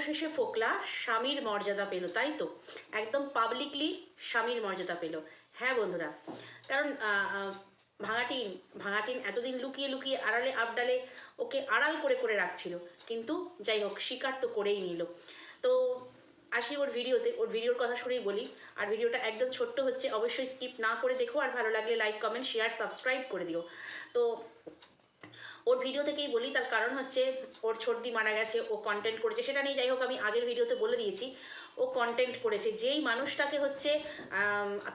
অবশেষে ফোকলা স্বামীর মর্যাদা পেল, তাই তো? একদম পাবলিকলি স্বামীর মর্যাদা পেল। হ্যাঁ বন্ধুরা, কারণ ভাঙাটিন ভাঙাটিন এতদিন লুকিয়ে লুকিয়ে আড়ালে আবডালে ওকে আড়াল করে করে রাখছিল, কিন্তু যাই হোক, শিকার তো করেই নিল। তো আসি ওর ভিডিওতে, ওর ভিডিওর কথা শুনেই বলি, আর ভিডিওটা একদম ছোট্ট হচ্ছে, অবশ্যই স্কিপ না করে দেখো, আর ভালো লাগলে লাইক কমেন্ট শেয়ার সাবস্ক্রাইব করে দিও। তো ওর ভিডিও থেকেই বলি, তার কারণ হচ্ছে ওর সর্দি মারা গেছে, ও কন্টেন্ট করেছে, সেটা নিয়ে যাই হোক, আমি আগের ভিডিওতে বলে দিয়েছি, ও কন্টেন্ট করেছে। যেই মানুষটাকে হচ্ছে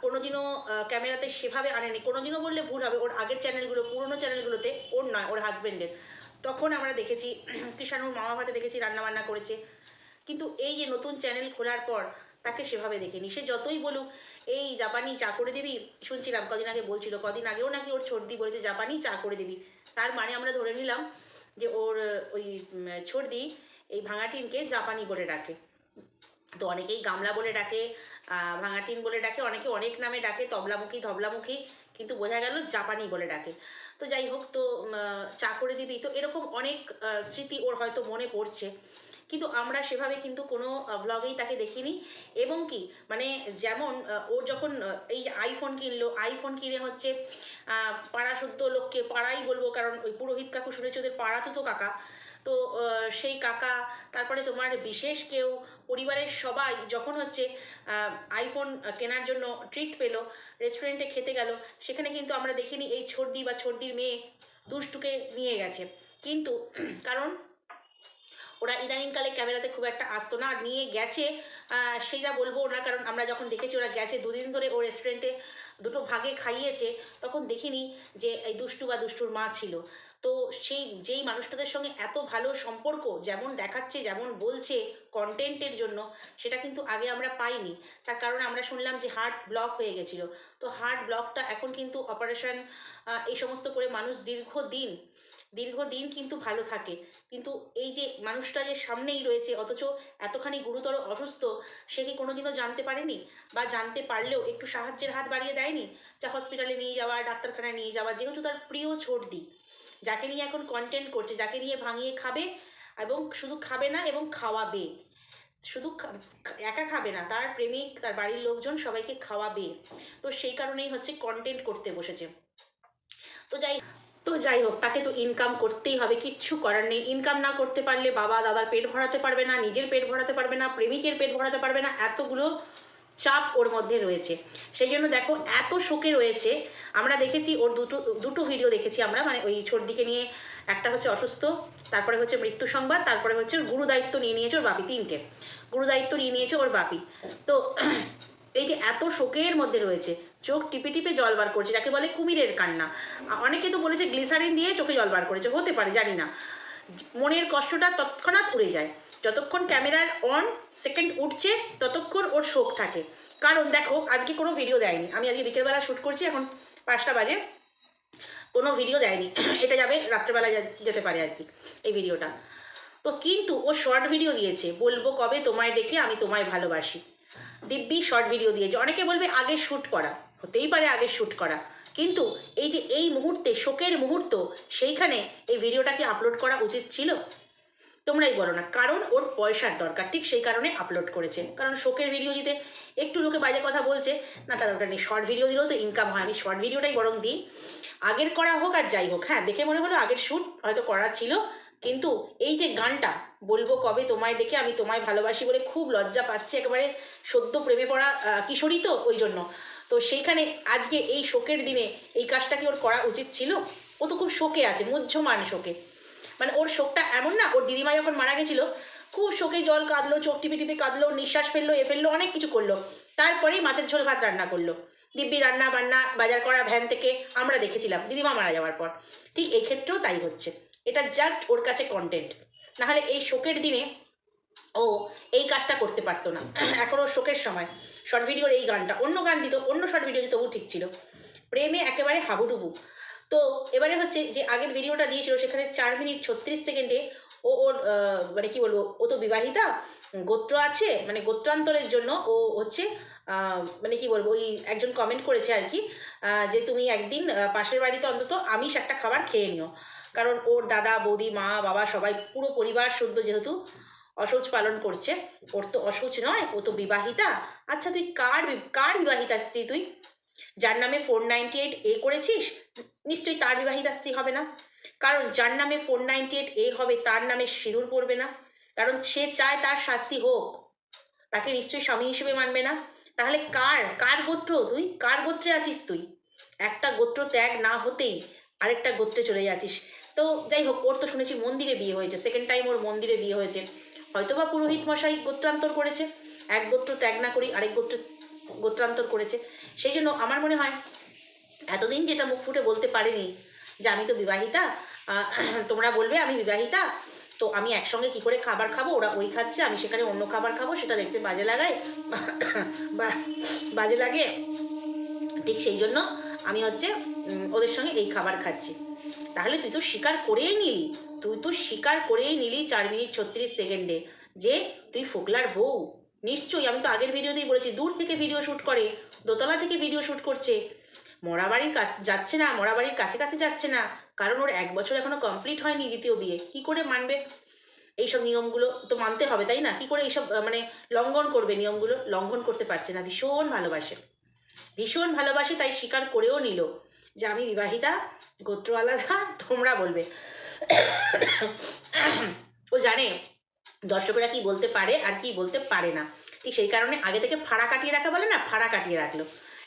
কোনোদিনও ক্যামেরাতে সেভাবে আনেনি, কোনোদিনও বললে ভুল হবে, ওর আগের চ্যানেলগুলো পুরোনো চ্যানেলগুলোতে ওর নয়, ওর হাজব্যান্ডের তখন আমরা দেখেছি কৃষাণুর মামা ভাতে দেখেছি, রান্নাবান্না করেছে। কিন্তু এই যে নতুন চ্যানেল খোলার পর, তাকে সেভাবে দেখেনি। সে যতই বলুক, এই, জাপানি চা করে দিবি? শুনছিলাম, কদিন আগে বলছিল, কদিন আগেও নাকি ওর সর্দি বলেছে, জাপানি চা করে দিবি। তার মানে আমরা ধরে নিলাম যে ওর, ওই ছর্দি এই ভাঙাটিনকে জাপানি বলে ডাকে। তো অনেকেই গামলা বলে ডাকে ভাঙাটিন বলে ডাকে, অনেকে অনেক নামে ডাকে, তবলামুখী, ধবলামুখী, কিন্তু বোঝা গেল জাপানি বলে ডাকে। তো যাই হোক, তো চা করে দিবি। তো এরকম অনেক স্মৃতি ওর হয়তো মনে পড়ছে। কিন্তু আমরা সেভাবে কিন্তু কোনো ব্লগেই তাকে দেখিনি। এবং কি মানে যেমন ওর যখন এই আইফোন কিনলো আইফোন কিনে হচ্ছে পাড়া শুদ্ধ লোককে পাড়াই বলব, কারণ ওই পুরোহিত কাকু শুনেছি ওদের পাড়া তো তো কাকা। তো সেই কাকা, তারপরে তোমার বিশেষ কেউ, পরিবারের সবাই যখন হচ্ছে আইফোন কেনার জন্য ট্রিট পেল রেস্টুরেন্টে খেতে গেল, সেখানে কিন্তু আমরা দেখিনি এই ছর্দি বা ছর্দির মেয়ে দুষ্টুকে নিয়ে গেছে। কিন্তু, কারণ ওরা ইদানিংকালে ক্যামেরাতে খুব একটা আসতো না, আর নিয়ে গেছে সেইটা বলব না কারণ আমরা যখন দেখেছি ওরা গেছে দুদিন ধরে ও রেস্টুরেন্টে দুটো ভাগে খাইয়েছে, তখন দেখিনি যে এই দুষ্টু বা দুষ্টুর মা ছিল। তো সেই, যেই মানুষটাদের সঙ্গে এত ভালো সম্পর্ক, যেমন দেখাচ্ছে, যেমন বলছে কন্টেন্টের জন্য, সেটা কিন্তু আগে আমরা পাইনি। তার কারণ আমরা শুনলাম যে হার্ট ব্লক হয়ে গেছিল। তো হার্ট ব্লকটা এখন কিন্তু অপারেশন এই সমস্ত করে মানুষ দীর্ঘদিন দীর্ঘদিন কিন্তু ভালো থাকে। কিন্তু এই যে মানুষটা যে সামনেই রয়েছে, অথচ এতখানি গুরুতর অসুস্থ, সে কি কোনোদিনও জানতে পারেনি? বা জানতে পারলেও একটু সাহায্যের হাত বাড়িয়ে দেয়নি? যা হসপিটালে নিয়ে যাওয়া, ডাক্তারখানায় নিয়ে যাওয়া, যেহেতু তার প্রিয় ছর্দি। যাকে নিয়ে এখন কন্টেন্ট করছে, যাকে নিয়ে ভাঙিয়ে খাবে এবং শুধু খাবে না এবং খাওয়াবে। শুধু একা খাবে না, তার প্রেমিক, তার বাড়ির লোকজন সবাইকে খাওয়াবে। তো সেই কারণেই হচ্ছে কন্টেন্ট করতে বসেছে। তো যাই তো যাই হোক, তাকে তো ইনকাম করতেই হবে, কিচ্ছু করার নেই। ইনকাম না করতে পারলে বাবা দাদার পেট ভরাতে পারবে না, নিজের পেট ভরাতে পারবে না, প্রেমিকের পেট ভরাতে পারবে না, এতগুলো চাপ ওর মধ্যে রয়েছে। সেই জন্য দেখো, এত শোকে রয়েছে। আমরা দেখেছি ওর দুটো দুটো ভিডিও দেখেছি আমরা মানে ওই সর্দিকে নিয়ে একটা হচ্ছে অসুস্থ, তারপরে হচ্ছে মৃত্যু সংবাদ, তারপরে হচ্ছে গুরু দায়িত্ব নিয়ে নিয়েছে ওর বাপি, তিনটে। গুরু দায়িত্ব নিয়ে নিয়েছে ওর বাপি। তো এই যে এত শোকের মধ্যে রয়েছে, চোখ টিপে টিপে জল বার করছে, যাকে বলে কুমিরের কান্না। অনেকে তো বলেছে গ্লিসারিন দিয়ে চোখে জল বার করেছে, হতে পারে, জানি না। মনের কষ্টটা তৎক্ষণাৎ উড়ে যায়। যতক্ষণ ক্যামেরার অন, সেকেন্ড উঠছে, ততক্ষণ ওর শোক থাকে। কারণ দেখো, আজকে কোনো ভিডিও দেয়নি। আমি আজকে বিকেলবেলা শ্যুট করছি, এখন পাঁচটা বাজে। কোনো ভিডিও দেয়নি। এটা যাবে রাত্রেবেলা যেতে পারে আর কি, এই ভিডিওটা। তো কিন্তু ও শর্ট ভিডিও দিয়েছে, বলব কবে তোমায় ডেকে আমি তোমায় ভালোবাসি। দিব্যি শর্ট ভিডিও দিয়েছে। অনেকে বলবে আগে শ্যুট করা, হতেই পারে আগে শ্যুট করা। কিন্তু এই যে এই মুহূর্তে, শোকের মুহূর্ত, সেইখানে এই ভিডিওটাকে আপলোড করা উচিত ছিল? তোমরাই বলো না। কারণ ওর পয়সার দরকার। ঠিক সেই কারণে আপলোড করেছে। কারণ শোকের ভিডিও দিতে একটু লোকে বাজে কথা বলছে, না, তার দরকার নেই। শর্ট ভিডিও দিলেও তো ইনকাম হয়। আমি শর্ট ভিডিওটাই বরং দিই। আগের করা হোক আর যাই হোক। হ্যাঁ দেখে মনে হলো আগের শ্যুট হয়তো করা ছিল। কিন্তু এই যে গানটা, বলব কবে তোমায় ডেকে আমি তোমায় ভালোবাসি বলে খুব লজ্জা পাচ্ছে একেবারে সদ্য প্রেমে পড়া কিশোরী তো ওই জন্য। তো সেইখানে আজকে এই শোকের দিনে এই কাজটা কি ওর করা উচিত ছিল? ও তো খুব শোকে আছে, মুহ্যমান শোকে। মানে ওর শোকটা এমন না, ওর দিদিমা যখন মারা গেছিল, খুব শোকে জল কাঁদলো, চোখ টিপি টিপি কাঁদলো, নিঃশ্বাস ফেলল, এ ফেলল, অনেক কিছু করল। তারপরেই মাছের ঝোল ভাত রান্না করল। দিব্যি রান্না বান্না, বাজার করা ভ্যান থেকে আমরা দেখেছিলাম, দিদিমা মারা যাওয়ার পর। ঠিক এই ক্ষেত্রেও তাই হচ্ছে। এটা জাস্ট ওর কাছে কন্টেন্ট নাহলে এই শোকের দিনে ও এই কাজটা করতে পারতো না। এখন ওর শোকের সময়। শর্ট ভিডিওর এই গানটা। অন্য গান দিত, অন্য শর্ট ভিডিও তবু ঠিক ছিল। প্রেমে একেবারে হাবুডুবু। তো এবারে হচ্ছে যে আগের ভিডিওটা দিয়েছিল, সেখানে চার মিনিট ছত্রিশ সেকেন্ডে ও ওর মানে কি বলব, ও তো বিবাহিতা, গোত্র আছে মানে গোত্রান্তরের জন্য ও হচ্ছে মানে কি বলব, ওই একজন কমেন্ট করেছে আর কি যে তুমি একদিন পাশের বাড়িতে অন্তত আমিষ একটা খাবার খেয়ে নিও। কারণ ওর দাদা, বৌদি, মা, বাবা সবাই পুরো পরিবার শুদ্ধ যেহেতু অশৌচ পালন করছে, ওর তো অশৌচ নয়, ও তো বিবাহিতা। আচ্ছা তুই কার কার বিবাহিতা স্ত্রী তুই? যার নামে ফোর নাইনটি এইট এ করেছিস? নিশ্চয়ই তার বিবাহিতা স্ত্রী হবে না। কারণ যার নামে ফোর নাইনটি এইট এ হবে, তার নামে সিঁদুর পড়বে না। কারণ সে চায় তার শাস্তি হোক। তাকে নিশ্চয়ই স্বামী হিসেবে মানবে না। তাহলে কার কার গোত্র তুই? কার গোত্রে আছিস তুই? একটা গোত্র ত্যাগ না হতেই আরেকটা গোত্রে চলে যাচ্ছিস। তো যাই হোক, ওর তো শুনেছি মন্দিরে বিয়ে হয়েছে। সেকেন্ড টাইম ওর মন্দিরে বিয়ে হয়েছে। হয়তোবা পুরোহিত মশাই গোত্রান্তর করেছে। এক গোত্র ত্যাগ না করি, আরেক গোত্র গোত্রান্তর করেছে। সেই জন্য আমার মনে হয়, এতদিন যেটা মুখ ফুটে বলতে পারিনি যে আমি তো বিবাহিতা তোমরা বলবে আমি বিবাহিতা, তো আমি একসঙ্গে কি করে খাবার খাব? ওরা ওই খাচ্ছে, আমি সেখানে অন্য খাবার খাব, সেটা দেখতে বাজে লাগায়। বা, বাজে লাগে। ঠিক সেই জন্য আমি হচ্ছে ওদের সঙ্গে এই খাবার খাচ্ছি। তাহলে তুই তো স্বীকার করেই নিলি। তুই তো স্বীকার করেই নিলি চার মিনিট ছত্রিশ সেকেন্ডে যে তুই ফোকলার বউ। নিশ্চয়ই, আমি তো আগের ভিডিওতেই বলেছি, দূর থেকে ভিডিও শ্যুট করে, দোতলা থেকে ভিডিও শ্যুট করছে। মরাবাড়ির যাচ্ছে না মরাবাড়ির কাছে কাছে যাচ্ছে না, কারণ ওর এক বছর এখনও কমপ্লিট হয়নি দ্বিতীয় বিয়ে। কি করে মানবে? এইসব নিয়মগুলো তো মানতে হবে, তাই না? কি করে এইসব মানে লঙ্ঘন করবে নিয়মগুলো? লঙ্ঘন করতে পারছে না, ভীষণ ভালোবাসে। ভীষণ ভালোবাসে, তাই স্বীকার করেও নিল। যে আমি বিবাহিতা গোত্র আলাদা তোমরা বলবে। ও জানে, দর্শকরা কি বলতে পারে আর কি বলতে পারে না। ঠিক সেই কারণে আগে থেকে ফাড়া কাটিয়ে রাখা বলে না? ফাড়া কাটিয়ে রাখল।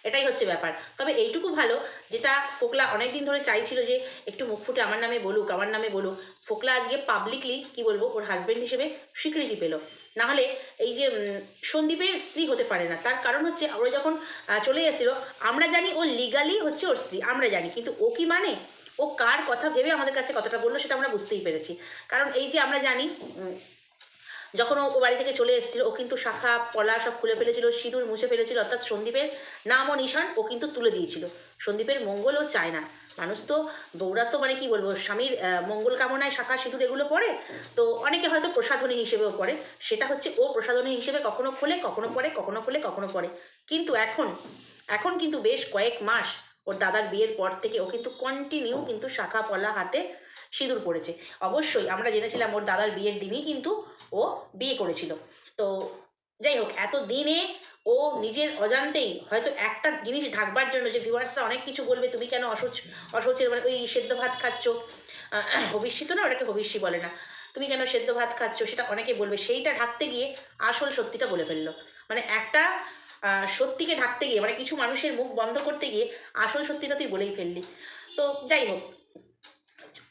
এটাই হচ্ছে ব্যাপার। তবে এইটুকু ভালো, যেটা ফোকলা অনেক দিন ধরে চাইছিল যে একটু মুখ ফুটে আমার নামে বলুক, আমার নামে বলুক, ফোকলা আজকে পাবলিকলি কি বলব, ওর হাজব্যান্ড হিসেবে স্বীকৃতি পেল। নাহলে এই যে সন্দীপের স্ত্রী হতে পারে না, তার কারণ হচ্ছে ওরা যখন চলে এসেছিল, আমরা জানি ও লিগালি হচ্ছে ওর স্ত্রী, আমরা জানি, কিন্তু ও কি মানে? ও কার কথা ভেবে আমাদের কাছে কথাটা বলল সেটা আমরা বুঝতেই পেরেছি। কারণ এই যে আমরা জানি যখন ও বাড়ি থেকে চলে এসেছিল, ও কিন্তু শাখা, পলা সব খুলে ফেলেছিল, সিঁদুর মুছে ফেলেছিল, অর্থাৎ সন্দীপের নাম ও নিশান ও কিন্তু তুলে দিয়েছিল। সন্দীপের মঙ্গল ও চায় না। মানুষ তো বৌরা তো মানে কি বলব, স্বামীর মঙ্গল কামনায় শাখা, সিঁদুর এগুলো পড়ে, তো অনেকে হয়তো প্রসাধনী হিসেবেও পড়ে। সেটা হচ্ছে ও প্রসাধনী হিসেবে কখনো খোলে, কখনো পড়ে, কখনো খোলে, কখনো পড়ে। কিন্তু এখন এখন কিন্তু বেশ কয়েক মাস ওর দাদার বিয়ের পর থেকে ও কিন্তু কন্টিনিউ কিন্তু শাখা পলা হাতে সিঁদুর পড়েছে। অবশ্যই আমরা জেনেছিলাম ওর দাদার বিয়ের দিনই কিন্তু ও বিয়ে করেছিল। তো যাই হোক এত দিনে ও নিজের অজান্তেই হয়তো একটা জিনিস ঢাকবার জন্য যে ভিউয়ার্সরা অনেক কিছু বলবে, তুমি কেন অসুচ, অসুচের মানে ওই সেদ্ধ ভাত খাচ্ছ? হবিষ্যি তো না, ওটাকে হবিষ্যি বলে না। তুমি কেন সেদ্ধ ভাত খাচ্ছ? সেটা অনেকে বলবে। সেইটা ঢাকতে গিয়ে আসল সত্যিটা বলে ফেলল। মানে একটা সত্যিকে ঢাকতে গিয়ে মানে কিছু মানুষের মুখ বন্ধ করতে গিয়ে আসল সত্যিটা তুই বলেই ফেললি। তো যাই হোক,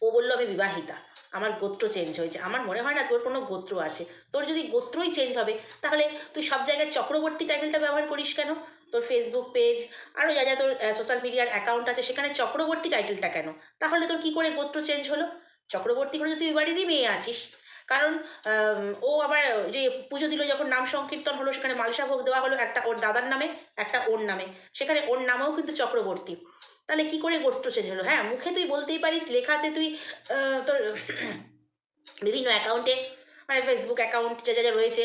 ও বলল, আমি বিবাহিতা, আমার গোত্র চেঞ্জ হয়েছে। আমার মনে হয় না তোর কোনো গোত্র আছে। তোর যদি গোত্রই চেঞ্জ হবে, তাহলে তুই সব জায়গায় চক্রবর্তী টাইটেলটা ব্যবহার করিস কেন? তোর ফেসবুক পেজ আরও যা যা তোর সোশ্যাল মিডিয়ার অ্যাকাউন্ট আছে, সেখানে চক্রবর্তী টাইটেলটা কেন? তাহলে তোর কি করে গোত্র চেঞ্জ হলো? চক্রবর্তী করে তুই বাড়িরই মেয়ে আছিস। কারণ ও আবার যে পুজো দিল, যখন নাম সংকীর্তন হলো, সেখানে মালসা ভোগ দেওয়া হলো, একটা ওর দাদার নামে, একটা ওর নামে। সেখানে ওর নামেও কিন্তু চক্রবর্তী। তাহলে কি করে গোত্র চেঞ্জ হলো? হ্যাঁ মুখে তুই বলতেই পারিস, লেখাতে তুই তোর বিভিন্ন অ্যাকাউন্টে মানে ফেসবুক অ্যাকাউন্ট যা যা যা রয়েছে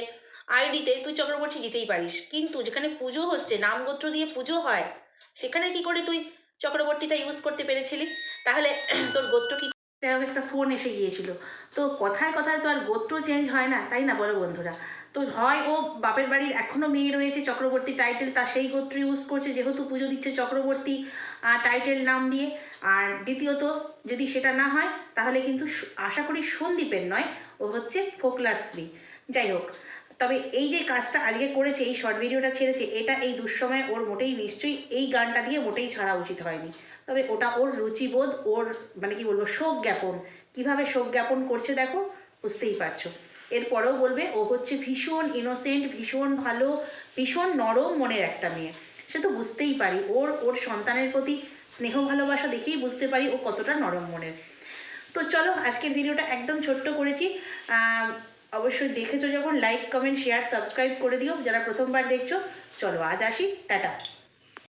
আইডিতে তুই চক্রবর্তী দিতেই পারিস। কিন্তু যেখানে পুজো হচ্ছে নাম গোত্র দিয়ে পুজো হয়, সেখানে কি করে তুই চক্রবর্তীটা ইউজ করতে পেরেছিলি? তাহলে তোর গোত্র কি তেমন একটা ফোন এসে গিয়েছিল। তো কথায় কথায় তো আর গোত্র চেঞ্জ হয় না, তাই না বলো বন্ধুরা? তো হয় ও বাপের বাড়ির এখনও মেয়ে রয়েছে, চক্রবর্তী টাইটেল তা সেই গোত্র ইউজ করছে, যেহেতু পুজো দিচ্ছে চক্রবর্তী টাইটেল নাম দিয়ে। আর দ্বিতীয়ত, যদি সেটা না হয়, তাহলে কিন্তু আশা করি সন্দীপের নয়, ও হচ্ছে ফোকলার স্ত্রী। যাই হোক তবে এই যে কাজটা আজকে করেছে, এই শর্ট ভিডিওটা ছেড়েছে, এটা এই দুঃসময়ে ওর মোটেই নিশ্চয়ই এই গানটা দিয়ে মোটেই ছাড়া উচিত হয়নি। তবে ওটা ওর রুচিবোধ, ওর মানে কি বলব, শোক জ্ঞাপন। কীভাবে শোক জ্ঞাপন করছে দেখো, বুঝতেই পারছ। এরপরেও বলবে, ও হচ্ছে ভীষণ ইনোসেন্ট ভীষণ ভালো, ভীষণ নরম মনের একটা মেয়ে। সে তো বুঝতেই পারি, ওর ওর সন্তানের প্রতি স্নেহ ভালোবাসা দেখেই বুঝতে পারি ও কতটা নরম মনের। তো চলো, আজকের ভিডিওটা একদম ছোট্ট করেছি। অবশ্যই দেখেছ যখন লাইক কমেন্ট শেয়ার সাবস্ক্রাইব করে দিও। যারা প্রথমবার দেখছ, চলো আজ আসি, টাটা।